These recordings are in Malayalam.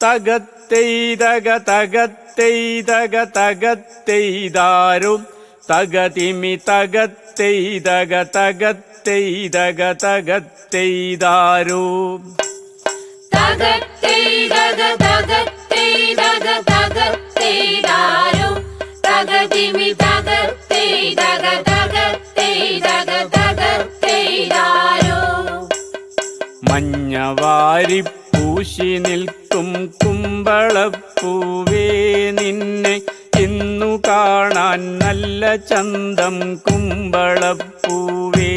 തകത്തെയ്തക തകത്തെയ്തക തകത്തെയ്താരും തകതിമി തകത്തെയ്തക തകത്തെയ്തക തകത്തെയ്താരും തകത്തേതക തകത്തേതക തകത്തേതാരു തകതിമി തകത്തേതക തകത്തേതക തകത്തേതാരു മഞ്ഞവാരി പൂശി നിൽക്കും കുമ്പളപ്പൂവേ നിന്നെ ഇന്നു കാണാൻ നല്ല ചന്തം കുമ്പളപ്പൂവേ.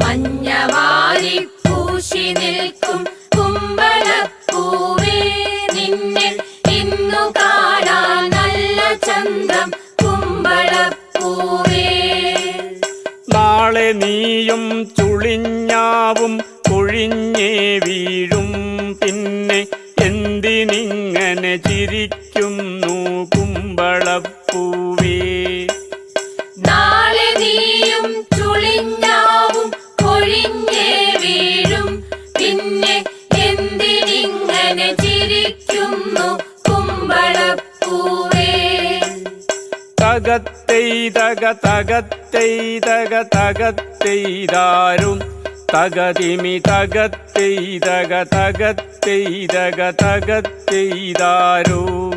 മഞ്ഞവാരി പൂശി നിൽക്കും കുമ്പളപ്പൂവേ നിന്നെ ഇന്നു കാണാൻ നല്ല ചന്തം കുമ്പളപ്പൂവേ. നാളെ നീയും ചുളിഞ്ഞാവും കൊഴിഞ്ഞേ വീഴും പിന്നെ കുമ്പളപ്പൂവേ നാളെ നീയും ചുളിഞ്ഞാവും കൊഴിഞ്ഞേ വീഴും. പിന്നെ എന്തിനിങ്ങനെ ചിരിക്കുന്നു കുമ്പളപ്പൂവേ. തകത്തെയ്തക തകത്തെയ്തക തകത്തെയ്താരും. തകതിമി തകത്തെയ്തക തകത്തെയ്തക തകത്തെയ്താരും.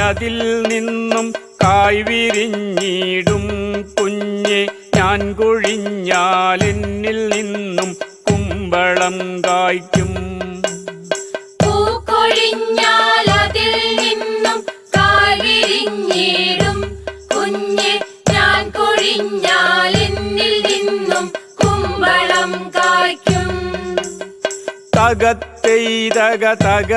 അതിൽ നിന്നും കായ് വിരിഞ്ഞിടും കുഞ്ഞെ. ഞാൻ കൊഴിഞ്ഞാലിൽ നിന്നും കുമ്പളം കായ്ക്കും. തകത്തെയ്തക തക